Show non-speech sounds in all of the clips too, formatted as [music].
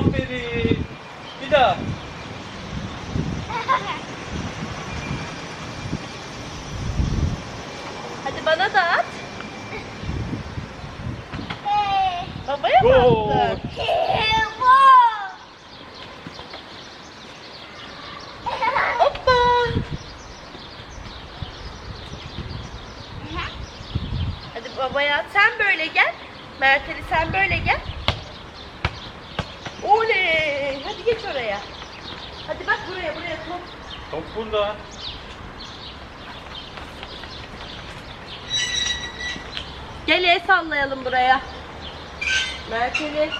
Aferin. Bir daha. Hadi bana da at. Babaya mı Gol. attın? Hoppa. Hadi babaya at. Sen böyle gel. Merteli sen böyle gel. Oley. Hadi geç oraya. Hadi bak buraya buraya top. Top burada. Gel el sallayalım buraya. Merteli.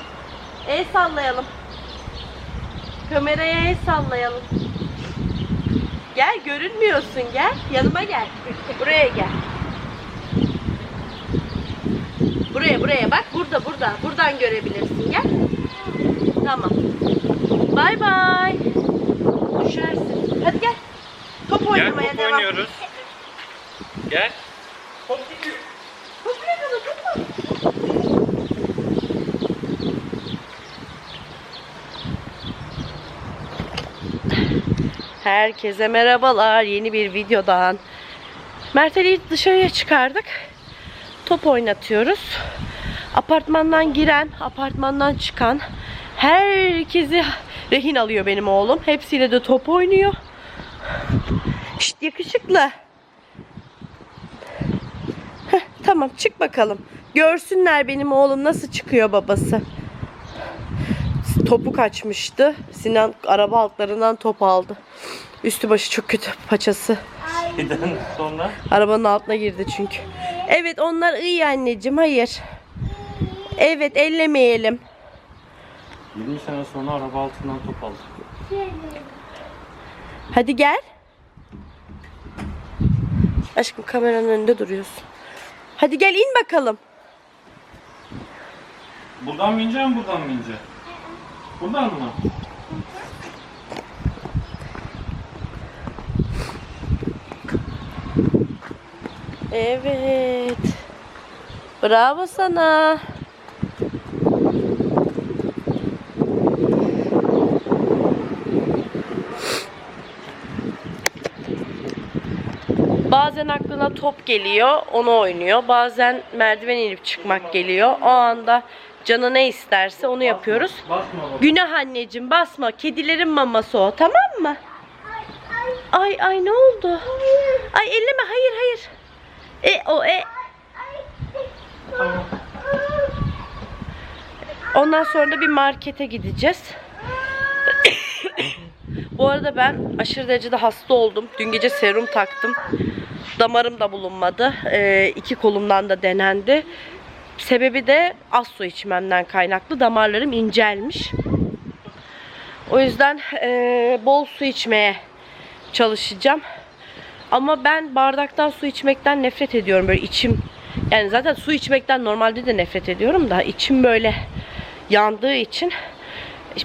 El sallayalım. Kameraya el sallayalım. Gel görünmüyorsun gel. Yanıma gel. Buraya gel. Buraya buraya bak burada burada. Buradan görebilirsin gel. Tamam. Bay bay. Düşersin. Hadi gel. Top Gel oynamaya top devam. oynuyoruz. Gel. Top gidiyor. Top yakala top. Herkese merhabalar yeni bir videodan. Merteli'yi dışarıya çıkardık. Top oynatıyoruz. Apartmandan giren, apartmandan çıkan herkesi rehin alıyor benim oğlum. Hepsiyle de top oynuyor. Şşt yakışıklı. Heh, tamam çık bakalım. Görsünler benim oğlum nasıl çıkıyor babası. Topu kaçmıştı. Sinan araba altlarından top aldı. Üstü başı çok kötü paçası. Şeyden sonra Arabanın altına girdi çünkü. Evet onlar iyi anneciğim hayır. Evet ellemeyelim. 20 sene sonra araba altından top aldı. Hadi gel. Aşkım kameranın önünde duruyorsun. Hadi gel in bakalım. Buradan mı ineceksin, buradan mı ineceksin? Buradan mı? Evet. Bravo sana. Bazen aklına top geliyor, onu oynuyor. Bazen merdiven inip çıkmak geliyor. O anda canı ne isterse onu yapıyoruz. Basma bak. Günah anneciğim basma. Kedilerin maması o tamam mı? Ay ay ne oldu? Ay elleme hayır hayır. E o e. Tamam. Ondan sonra da bir markete gideceğiz. [coughs] Bu arada ben aşırı derecede hasta oldum. Dün gece serum taktım. Damarım da bulunmadı. Ee, iki kolumdan da denendi. Sebebi de az su içmemden kaynaklı. Damarlarım incelmiş. O yüzden ee, bol su içmeye çalışacağım. Ama ben bardaktan su içmekten nefret ediyorum. Böyle içim yani zaten su içmekten normalde de nefret ediyorum da içim böyle yandığı için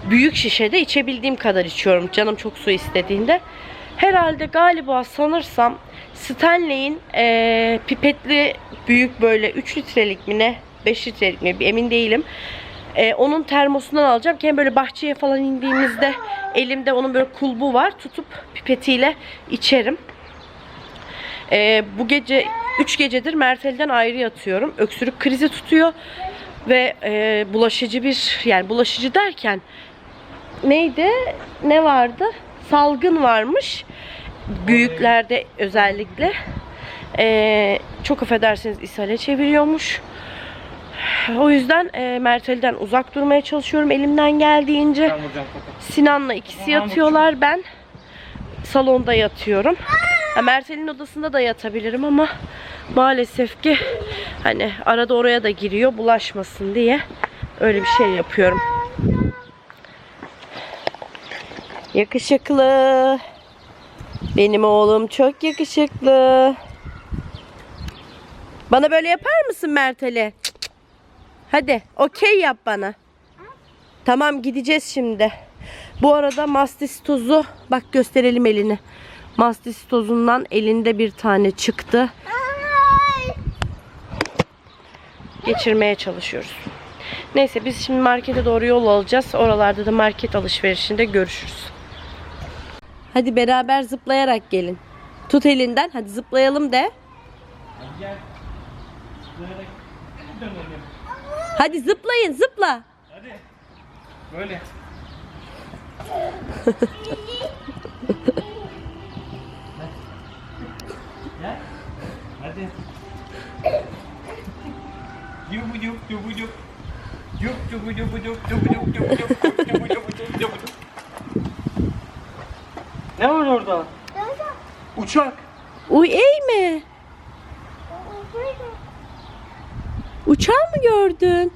büyük şişede içebildiğim kadar içiyorum. Canım çok su istediğinde. Herhalde galiba sanırsam Stanley'in eee, pipetli büyük böyle 3 litrelik mi ne 5 litrelik mi emin değilim. Eee, onun termosundan alacağım hem böyle bahçeye falan indiğimizde elimde onun böyle kulbu var tutup pipetiyle içerim. Ee, bu gece 3 gecedir Mertel'den ayrı yatıyorum. Öksürük krizi tutuyor ve e, bulaşıcı bir yani bulaşıcı derken neydi? Ne vardı? Salgın varmış. Büyüklerde özellikle. Ee, çok affedersiniz ishale çeviriyormuş. O yüzden e, Mertel'den uzak durmaya çalışıyorum elimden geldiğince. Sinan'la ikisi yatıyorlar. Ben salonda yatıyorum. Mertel'in odasında da yatabilirim ama maalesef ki hani arada oraya da giriyor bulaşmasın diye öyle bir şey yapıyorum. Yakışıklı. Benim oğlum çok yakışıklı. Bana böyle yapar mısın Merteli? Hadi okey yap bana. Tamam gideceğiz şimdi. Bu arada mastis tozu bak gösterelim elini. Mastis tozundan elinde bir tane çıktı. Geçirmeye çalışıyoruz. Neyse biz şimdi markete doğru yol alacağız. Oralarda da market alışverişinde görüşürüz. Hadi beraber zıplayarak gelin. Tut elinden. Hadi zıplayalım de. Hadi gel. Zıplayarak dönelim. Hadi zıplayın zıpla. Hadi. Böyle. Gel. Hadi. Yubu yub yubu yub. Yub yubu yubu yub yubu yub yubu yub yub yubu yubu yub yubu yub. Ne var orada? Uçak. Uy eğme. Uçağı mı gördün?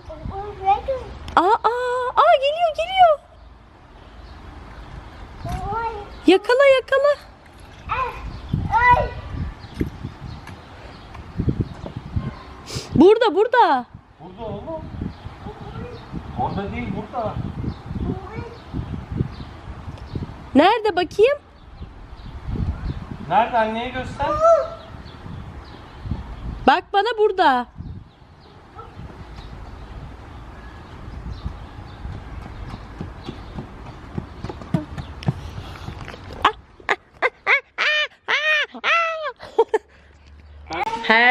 Aa, aa, aa geliyor geliyor. Yakala yakala. Burada burada. Burada oğlum. Orada değil burada. Nerede bakayım? Nerede anneye göster. Bak bana burada.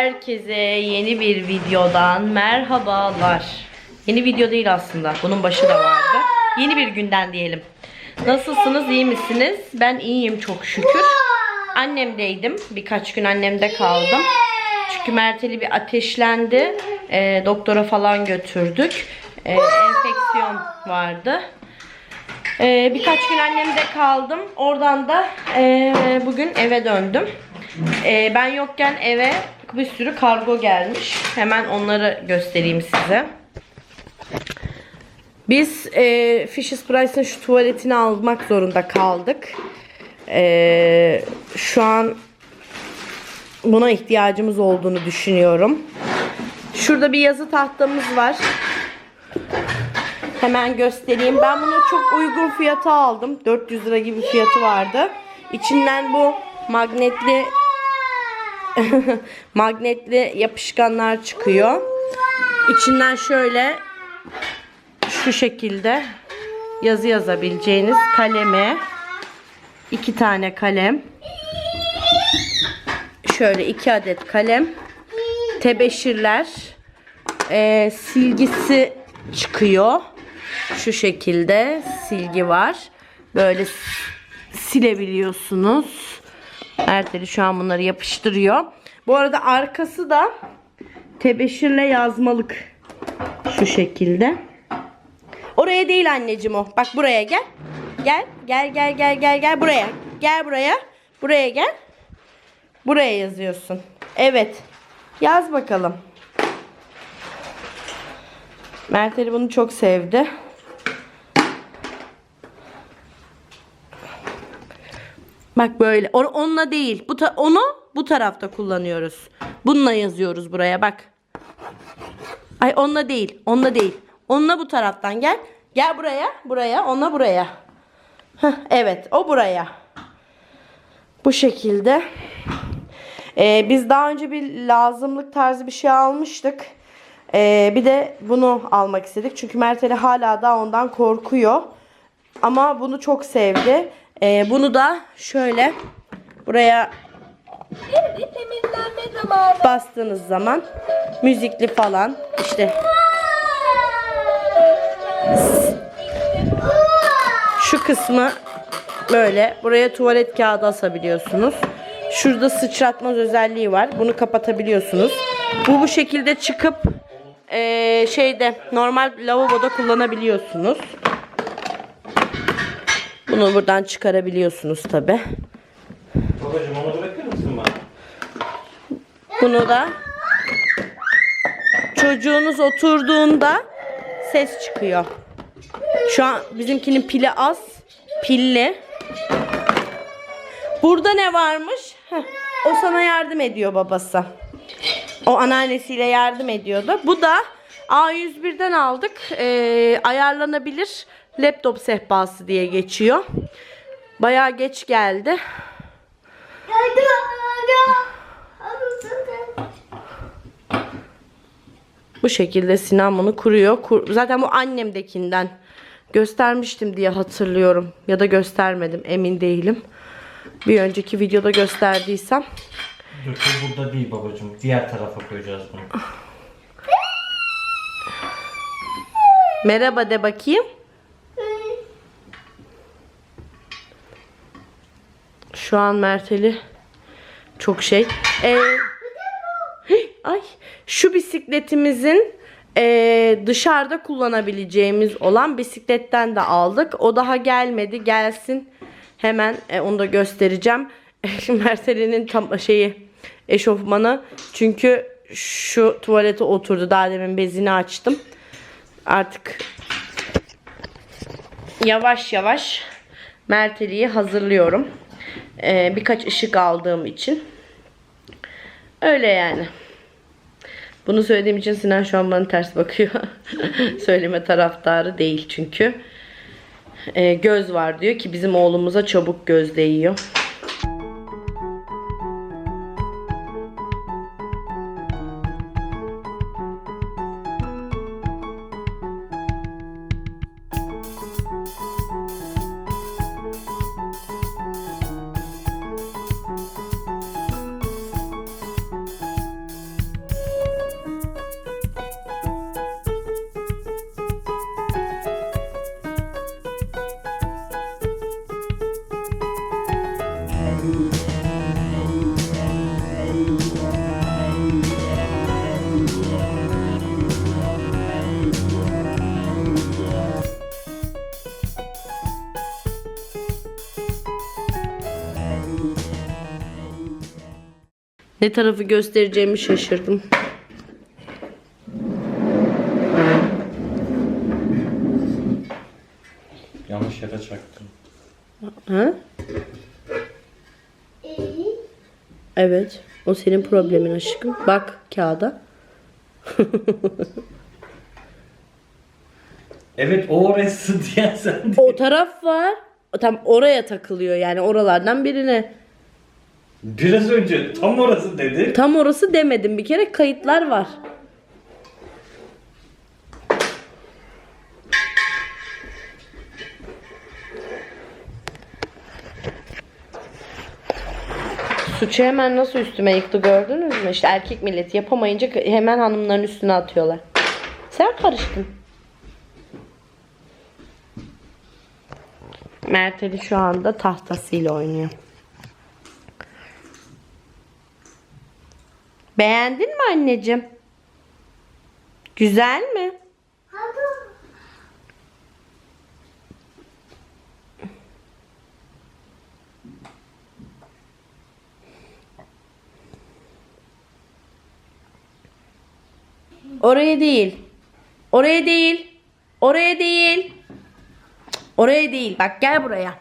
Herkese yeni bir videodan merhabalar. Yeni video değil aslında. Bunun başı da vardı. Yeni bir günden diyelim. Nasılsınız? iyi misiniz? Ben iyiyim çok şükür. Annemdeydim. Birkaç gün annemde kaldım. Çünkü Merteli bir ateşlendi. Ee, doktora falan götürdük. Ee, enfeksiyon vardı. Ee, birkaç gün annemde kaldım. Oradan da ee, bugün eve döndüm. Ee, ben yokken eve bir sürü kargo gelmiş. Hemen onları göstereyim size. Biz e, Fisher Price'ın şu tuvaletini almak zorunda kaldık. E, şu an buna ihtiyacımız olduğunu düşünüyorum. Şurada bir yazı tahtamız var. Hemen göstereyim. Ben bunu çok uygun fiyata aldım. 400 lira gibi fiyatı vardı. İçinden bu magnetli [laughs] magnetli yapışkanlar çıkıyor. İçinden şöyle şu şekilde yazı yazabileceğiniz kaleme iki tane kalem. Şöyle iki adet kalem. Tebeşirler e, silgisi çıkıyor. Şu şekilde silgi var. Böyle silebiliyorsunuz Erteli şu an bunları yapıştırıyor bu arada arkası da tebeşirle yazmalık şu şekilde Oraya değil anneciğim o. Bak buraya gel. Gel. Gel gel gel gel gel buraya. Gel buraya. Buraya gel. Buraya yazıyorsun. Evet. Yaz bakalım. Mert Ali bunu çok sevdi. Bak böyle. O- Onunla değil. Bu onu bu tarafta kullanıyoruz. Bununla yazıyoruz buraya bak. Ay onunla değil. Onunla değil. Onunla bu taraftan gel. Gel buraya. Buraya. Onunla buraya. Heh, evet. O buraya. Bu şekilde. Ee, biz daha önce bir lazımlık tarzı bir şey almıştık. Ee, bir de bunu almak istedik. Çünkü Merteli hala da ondan korkuyor. Ama bunu çok sevdi. Ee, bunu da şöyle buraya bastığınız zaman müzikli falan işte şu kısmı böyle buraya tuvalet kağıdı asabiliyorsunuz. Şurada sıçratmaz özelliği var. Bunu kapatabiliyorsunuz. Bu bu şekilde çıkıp eee, şeyde normal lavaboda kullanabiliyorsunuz. Bunu buradan çıkarabiliyorsunuz tabi. Babacım onu bırakır mısın bana? Bunu da çocuğunuz oturduğunda ses çıkıyor. Şu an bizimkinin pili az. Pilli. Burada ne varmış? Heh, o sana yardım ediyor babası. O anneannesiyle yardım ediyordu. Bu da A101'den aldık. Ee, ayarlanabilir laptop sehpası diye geçiyor. Bayağı geç geldi. Bu şekilde Sinan bunu kuruyor. Kur- Zaten bu annemdekinden göstermiştim diye hatırlıyorum. Ya da göstermedim emin değilim. Bir önceki videoda gösterdiysem. Bu burada değil babacığım. Diğer tarafa koyacağız bunu. Merhaba de bakayım. Şu an Merteli çok şey. Ee, [gasps] ay şu bisikletimizin ee, dışarıda kullanabileceğimiz olan bisikletten de aldık. O daha gelmedi. Gelsin. Hemen e, onu da göstereceğim. [laughs] Merteli'nin tam şeyi eşofmanı. Çünkü şu tuvalete oturdu. Daha demin bezini açtım. Artık yavaş yavaş Merteli'yi hazırlıyorum. Ee, birkaç ışık aldığım için. Öyle yani. Bunu söylediğim için Sinan şu an bana ters bakıyor. [laughs] Söyleme taraftarı değil çünkü. Ee, göz var diyor ki bizim oğlumuza çabuk göz değiyor. Ne tarafı göstereceğimi şaşırdım. Yanlış yere çaktım. Ha? Evet. O senin problemin aşkım. Bak kağıda. [laughs] Evet o orası diyen sen. O taraf var. Tam oraya takılıyor yani oralardan birine. Biraz önce tam orası dedi. Tam orası demedim bir kere kayıtlar var. Suçu hemen nasıl üstüme yıktı gördünüz mü? İşte erkek milleti yapamayınca hemen hanımların üstüne atıyorlar. Sen karıştın. Mert Ali şu anda tahtasıyla oynuyor. Beğendin mi anneciğim? Güzel mi? Oraya değil. Oraya değil. Oraya değil. Oraya değil. Bak gel buraya.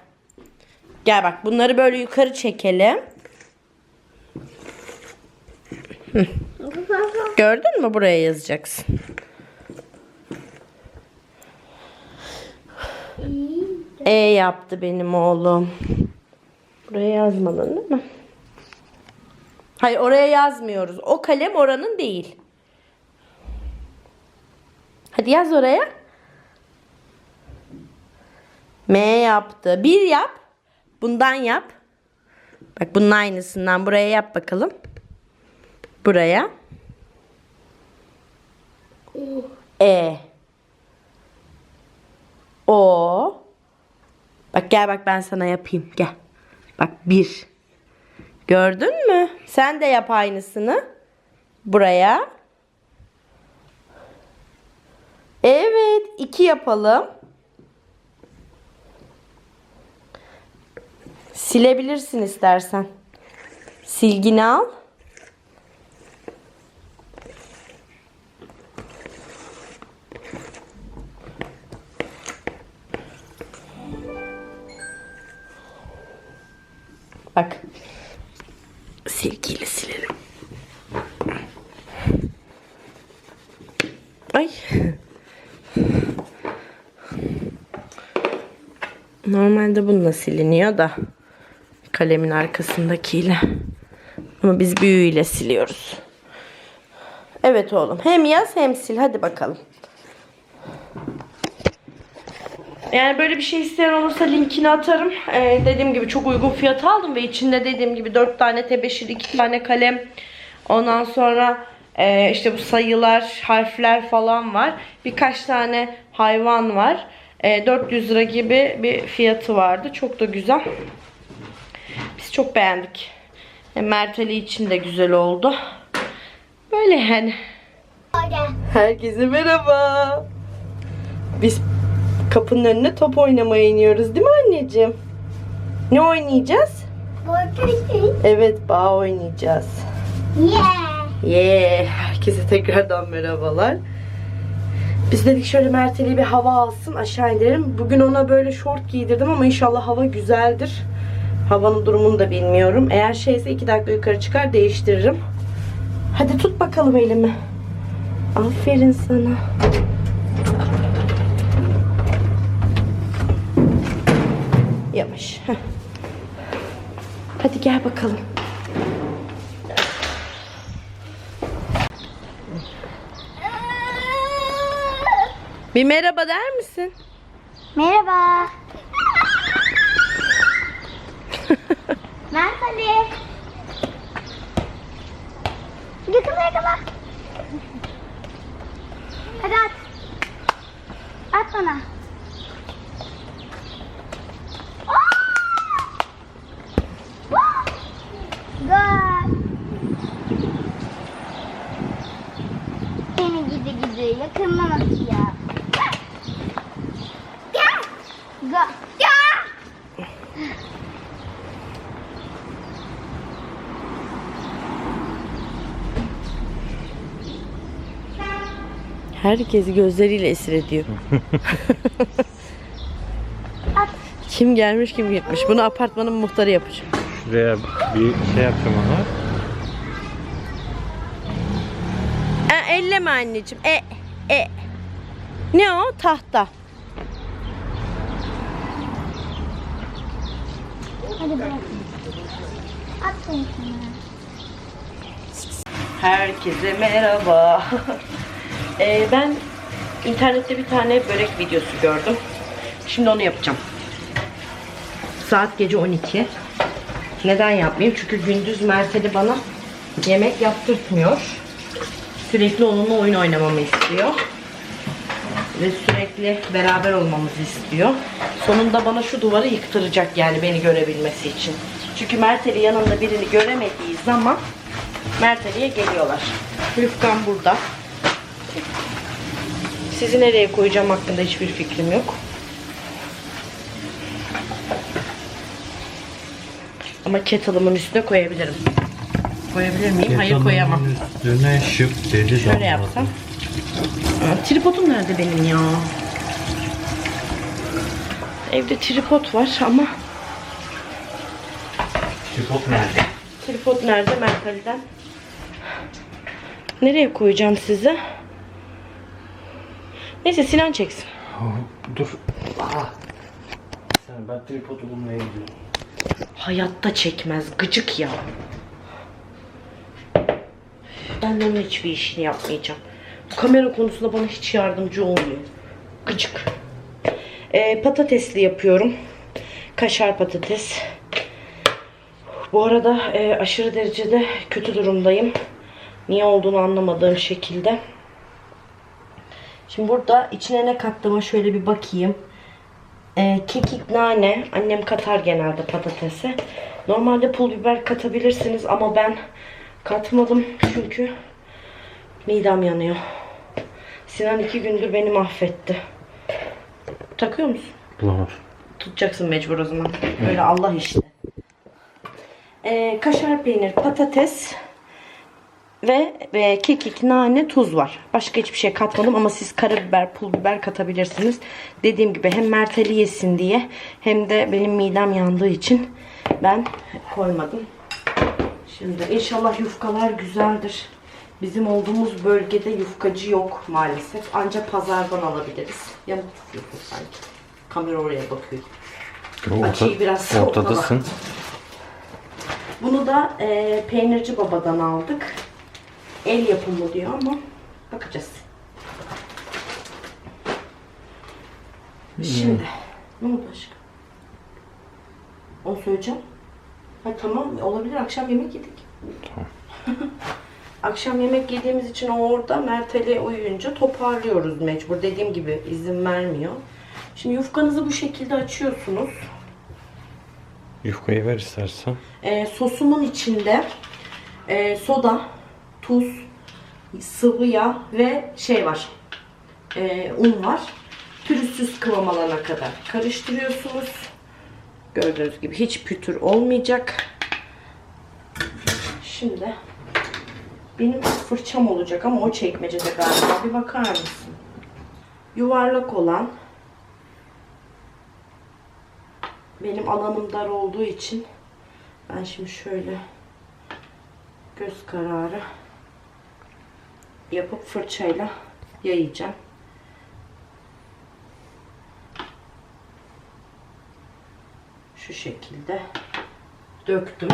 Gel bak bunları böyle yukarı çekelim. Gördün mü buraya yazacaksın. E yaptı benim oğlum. Buraya yazmadın değil mi? Hayır oraya yazmıyoruz. O kalem oranın değil. Hadi yaz oraya. M yaptı. Bir yap. Bundan yap. Bak bunun aynısından buraya yap bakalım. Buraya. E. O. Bak gel bak ben sana yapayım. Gel. Bak bir. Gördün mü? Sen de yap aynısını. Buraya. Evet. iki yapalım. Silebilirsin istersen. Silgini al. Bak. Silgiyle silelim. Ay. Normalde bununla siliniyor da kalemin arkasındakiyle. Ama biz büyüğüyle siliyoruz. Evet oğlum. Hem yaz hem sil. Hadi bakalım. Yani böyle bir şey isteyen olursa linkini atarım. Ee, dediğim gibi çok uygun fiyata aldım ve içinde dediğim gibi 4 tane tebeşir, 2 tane kalem. Ondan sonra e, işte bu sayılar, harfler falan var. Birkaç tane hayvan var. E, 400 lira gibi bir fiyatı vardı. Çok da güzel. Biz çok beğendik. E, Merteli için de güzel oldu. Böyle yani. Herkese merhaba. Biz kapının önüne top oynamaya iniyoruz değil mi anneciğim? Ne oynayacağız? Evet bağ oynayacağız. Yeah. Yeah. Herkese tekrardan merhabalar. Biz dedik şöyle Merteli bir hava alsın aşağı indirelim. Bugün ona böyle şort giydirdim ama inşallah hava güzeldir. Havanın durumunu da bilmiyorum. Eğer şeyse iki dakika yukarı çıkar değiştiririm. Hadi tut bakalım elimi. Aferin sana. Heh. Hadi gel bakalım. Bir merhaba der misin? Merhaba. [laughs] Mert Ali. Yakala yakala. Hadi at. At bana. Gol. Seni gidi gidi yakınlamak ya. Gel. Gel. Gel. Herkesi gözleriyle esir ediyor. Kim gelmiş kim gitmiş. Bunu apartmanın muhtarı yapacak. Şuraya bir şey yapacağım ona. E, elleme anneciğim. E, e. Ne o? Tahta. Hadi bırak. At. Herkese merhaba. [laughs] Ee, ben internette bir tane börek videosu gördüm. Şimdi onu yapacağım. Saat gece 12. Neden yapmayayım? Çünkü gündüz Merteli bana yemek yaptırtmıyor. Sürekli onunla oyun oynamamı istiyor. Ve sürekli beraber olmamızı istiyor. Sonunda bana şu duvarı yıktıracak yani beni görebilmesi için. Çünkü Merteli yanında birini göremediği zaman Merteli'ye geliyorlar. Lüfkan burada. Sizi nereye koyacağım hakkında hiçbir fikrim yok. Ama kettle'ımın üstüne koyabilirim. Koyabilir miyim? Hayır koyamam. Üstüne şıp dedi Şöyle yapsam. Aa, tripodum nerede benim ya? Evde tripod var ama Tripod nerede? tripod nerede Mertali'den? Nereye koyacağım size? Neyse Sinan çeksin. Dur. Aa. Sen ben tripodu bulmaya gidiyorum. Hayatta çekmez. Gıcık ya. Ben onun hiçbir işini yapmayacağım. Bu kamera konusunda bana hiç yardımcı olmuyor. Gıcık. Ee, patatesli yapıyorum. Kaşar patates. Bu arada e, aşırı derecede kötü durumdayım. Niye olduğunu anlamadığım şekilde. Şimdi burada içine ne kattığıma şöyle bir bakayım. Ee, kekik, nane. Annem katar genelde patatese. Normalde pul biber katabilirsiniz ama ben katmadım çünkü midem yanıyor. Sinan iki gündür beni mahvetti. Takıyor musun? Bulamam. Tutacaksın mecbur o zaman. Böyle Allah işte. Ee, kaşar peynir, patates ve, ve kekik, nane, tuz var. Başka hiçbir şey katmadım ama siz karabiber, pul biber katabilirsiniz. Dediğim gibi hem Merteli yesin diye hem de benim midem yandığı için ben koymadım. Şimdi inşallah yufkalar güzeldir. Bizim olduğumuz bölgede yufkacı yok maalesef. Ancak pazardan alabiliriz. Yanık tutuyorsun sanki. Kamera oraya bakıyor. Açıyı biraz ortadasın. Bunu da e, peynirci babadan aldık. El yapımı diyor ama bakacağız. Şimdi ne oldu aşkım? Onu söyleyeceğim. Ha tamam olabilir akşam yemek yedik. [laughs] akşam yemek yediğimiz için o orada Mert'e uyuyunca toparlıyoruz mecbur. Dediğim gibi izin vermiyor. Şimdi yufkanızı bu şekilde açıyorsunuz. Yufkayı ver istersen. Ee, sosumun içinde e, soda, tuz, sıvı yağ ve şey var. e, un var. Pürüzsüz kıvam alana kadar karıştırıyorsunuz. Gördüğünüz gibi hiç pütür olmayacak. Şimdi benim fırçam olacak ama o çekmecede galiba. Bir bakar mısın? Yuvarlak olan benim alanım dar olduğu için ben şimdi şöyle göz kararı yapıp fırçayla yayacağım. Şu şekilde döktüm.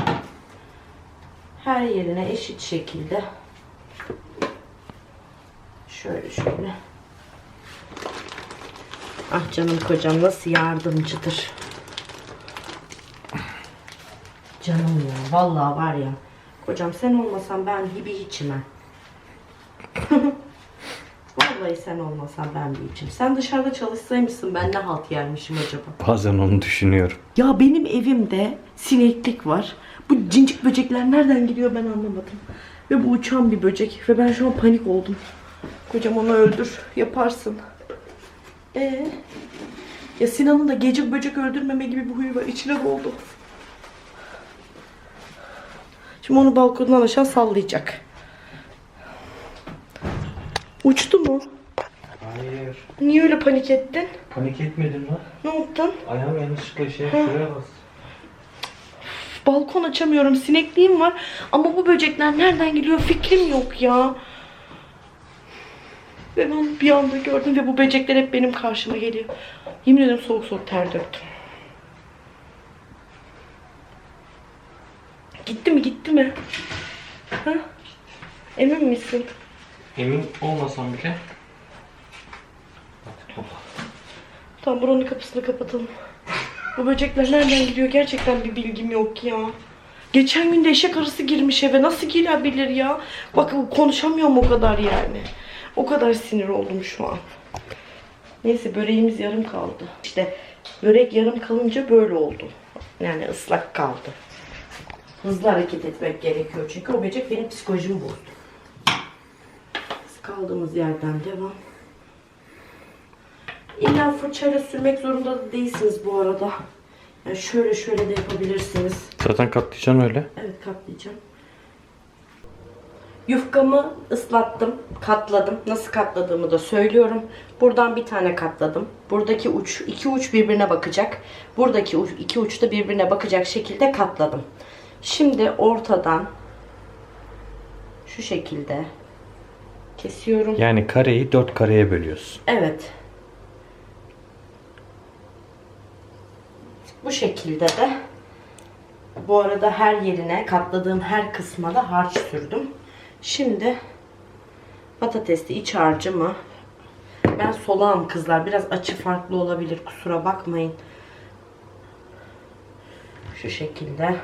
Her yerine eşit şekilde şöyle şöyle Ah canım kocam nasıl yardımcıdır. Canım ya vallahi var ya. Kocam sen olmasan ben gibi hiçim ha. [laughs] vallahi sen olmasan ben içim. Sen dışarıda çalışsaymışsın ben ne halt yermişim acaba? Bazen onu düşünüyorum. Ya benim evimde sineklik var. Bu cincik böcekler nereden gidiyor ben anlamadım. Ve bu uçan bir böcek ve ben şu an panik oldum. Kocam onu öldür. Yaparsın. Ee, ya Sinan'ın da gece böcek öldürmeme gibi bir huyu var. İçine doldu. Şimdi onu balkondan aşağı sallayacak. Uçtu mu? Hayır. Niye öyle panik ettin? Panik etmedin lan. Ne yaptın? Ayağım yanlışlıkla şey şuraya bas. Balkon açamıyorum. Sinekliğim var. Ama bu böcekler nereden geliyor fikrim yok ya. Ve ben bir anda gördüm ve bu böcekler hep benim karşıma geliyor. Yemin ederim soğuk soğuk ter döktüm. Gitti mi gitti mi? Ha? Emin misin? Emin olmasam bile. Artık baba. Tamam buranın kapısını kapatalım. Bu böcekler nereden gidiyor gerçekten bir bilgim yok ya. Geçen gün de eşek arısı girmiş eve. Nasıl girebilir ya? Bak konuşamıyorum o kadar yani. O kadar sinir oldum şu an. Neyse böreğimiz yarım kaldı. İşte börek yarım kalınca böyle oldu. Yani ıslak kaldı. Hızlı hareket etmek gerekiyor çünkü o böcek benim psikolojimi bozdu. Kaldığımız yerden devam. İlla fırçayla sürmek zorunda da değilsiniz bu arada. Yani şöyle şöyle de yapabilirsiniz. Zaten katlayacaksın öyle. Evet katlayacağım. Yufkamı ıslattım, katladım. Nasıl katladığımı da söylüyorum. Buradan bir tane katladım. Buradaki uç, iki uç birbirine bakacak. Buradaki uç, iki uç da birbirine bakacak şekilde katladım. Şimdi ortadan şu şekilde kesiyorum. Yani kareyi dört kareye bölüyorsun. Evet. Bu şekilde de bu arada her yerine katladığım her kısma da harç sürdüm. Şimdi patatesli iç harcımı ben solağım kızlar. Biraz açı farklı olabilir. Kusura bakmayın. Şu şekilde.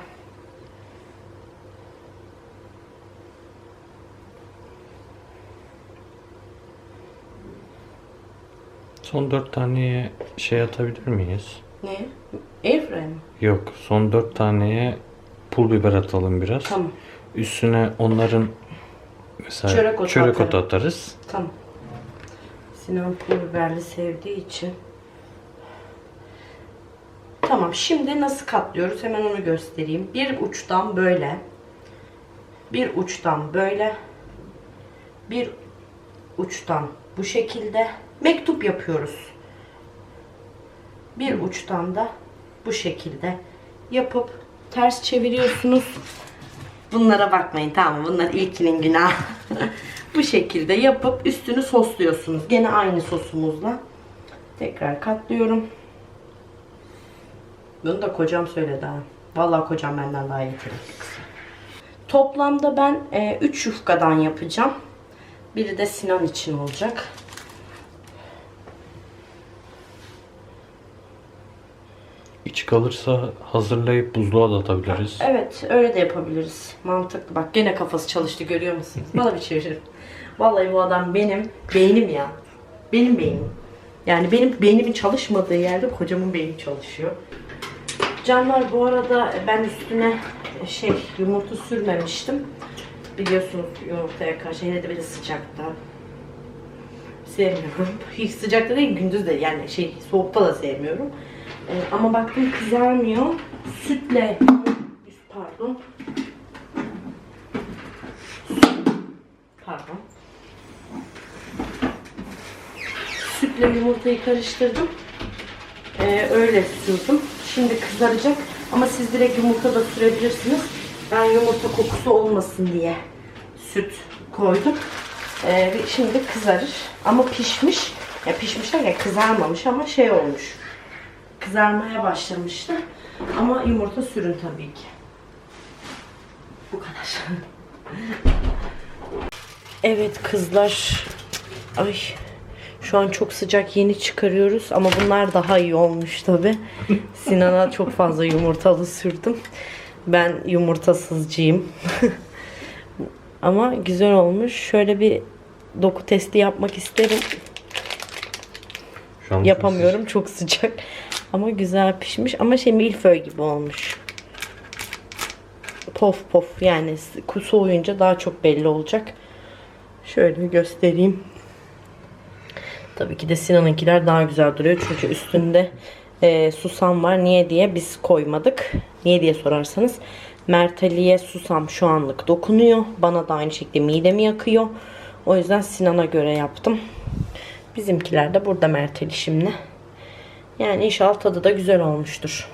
Son dört taneye şey atabilir miyiz? Ne? Airfryer mi? Yok. Son dört taneye pul biber atalım biraz. Tamam. Üstüne onların mesela Çörek otu çörek otu atarız. Tamam. Sinan pul biberli sevdiği için. Tamam şimdi nasıl katlıyoruz hemen onu göstereyim. Bir uçtan böyle. Bir uçtan böyle. Bir uçtan bu şekilde. Mektup yapıyoruz. Bir uçtan da bu şekilde yapıp ters çeviriyorsunuz. Bunlara bakmayın tamam mı? Bunlar ilkinin günahı. [laughs] Bu şekilde yapıp üstünü sosluyorsunuz. Gene aynı sosumuzla. Tekrar katlıyorum. Bunu da kocam söyledi ha. Vallahi kocam benden daha yetenekli. Toplamda ben 3 yufkadan yapacağım. Biri de Sinan için olacak. İç kalırsa hazırlayıp buzluğa da atabiliriz. Evet öyle de yapabiliriz. Mantıklı. Bak gene kafası çalıştı görüyor musunuz? Bana bir çeviririm. Vallahi bu adam benim beynim ya. Benim beynim. Yani benim beynimin çalışmadığı yerde kocamın beyni çalışıyor. Canlar bu arada ben üstüne şey yumurta sürmemiştim. Biliyorsunuz yumurtaya karşı hele de de sıcakta. Sevmiyorum. [laughs] Hiç sıcakta değil gündüz de yani şey soğukta da sevmiyorum. Ee, ama baktım kızarmıyor. Sütle pardon. Pardon. Sütle yumurtayı karıştırdım. Ee, öyle sürdüm. Şimdi kızaracak. Ama siz direkt yumurta da sürebilirsiniz. Ben yumurta kokusu olmasın diye süt koydum. Ee, şimdi kızarır. Ama pişmiş. Ya pişmiş derken kızarmamış ama şey olmuş. Kızarmaya başlamıştı. Ama yumurta sürün tabii ki. Bu kadar. [laughs] Evet kızlar. Ay şu an çok sıcak yeni çıkarıyoruz ama bunlar daha iyi olmuş tabi. [laughs] Sinan'a çok fazla yumurtalı sürdüm. Ben yumurtasızcıyım. [laughs] ama güzel olmuş. Şöyle bir doku testi yapmak isterim. Şu an Yapamıyorum çok sıcak. Ama güzel pişmiş. Ama şey milföy gibi olmuş. Pof pof yani soğuyunca daha çok belli olacak. Şöyle göstereyim. Tabii ki de Sinan'ınkiler daha güzel duruyor. Çünkü üstünde e, susam var. Niye diye biz koymadık. Niye diye sorarsanız. Merteli'ye susam şu anlık dokunuyor. Bana da aynı şekilde midemi yakıyor. O yüzden Sinan'a göre yaptım. Bizimkiler de burada Merteli şimdi. Yani inşallah tadı da güzel olmuştur.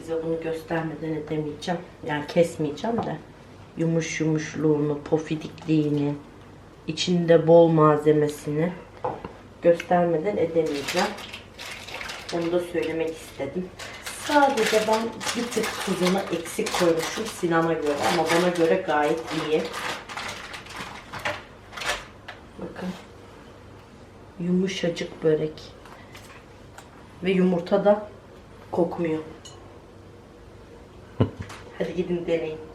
Size bunu göstermeden edemeyeceğim. Yani kesmeyeceğim de. Yumuş yumuşluğunu, pofidikliğini, içinde bol malzemesini göstermeden edemeyeceğim. Onu da söylemek istedim. Sadece ben bir tık tuzunu eksik koymuşum Sinan'a göre ama bana göre gayet iyi. Bakın. Yumuşacık börek. Ve yumurta da kokmuyor. [laughs] Hadi gidin deneyin.